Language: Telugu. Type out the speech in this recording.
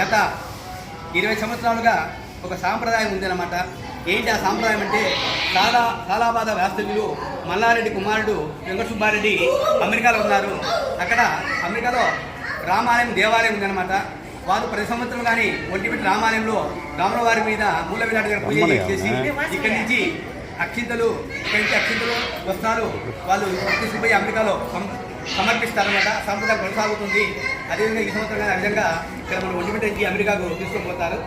గత ఇరవై సంవత్సరాలుగా ఒక సాంప్రదాయం ఉందన్నమాట. ఏంటి ఆ సాంప్రదాయం అంటే చాలా సాలాబాద వ్యాస్తులు మల్లారెడ్డి కుమారుడు వెంకట సుబ్బారెడ్డి అమెరికాలో ఉన్నారు. అక్కడ అమెరికాలో రామాలయం దేవాలయం ఉందన్నమాట. వారు ప్రతి సంవత్సరం కానీ ఒంటిపెట్టి రామాలయంలో రాముల వారి మీద మూల విరాట్ గారు పూజ చేసి ఇక్కడి నుంచి అక్షింతలు పెంచి అక్షింతలు వస్తారు వాళ్ళు తీసుకుపోయి అమెరికాలో సమర్పిస్తారన్నమాట. సంప్రదాయం కొనసాగుతుంది. అదేవిధంగా ఈ సంవత్సరం కానీ ఆ విధంగా ఇక్కడ మనం ఒంటిమిటి అమెరికాకు తీసుకొని పోతారు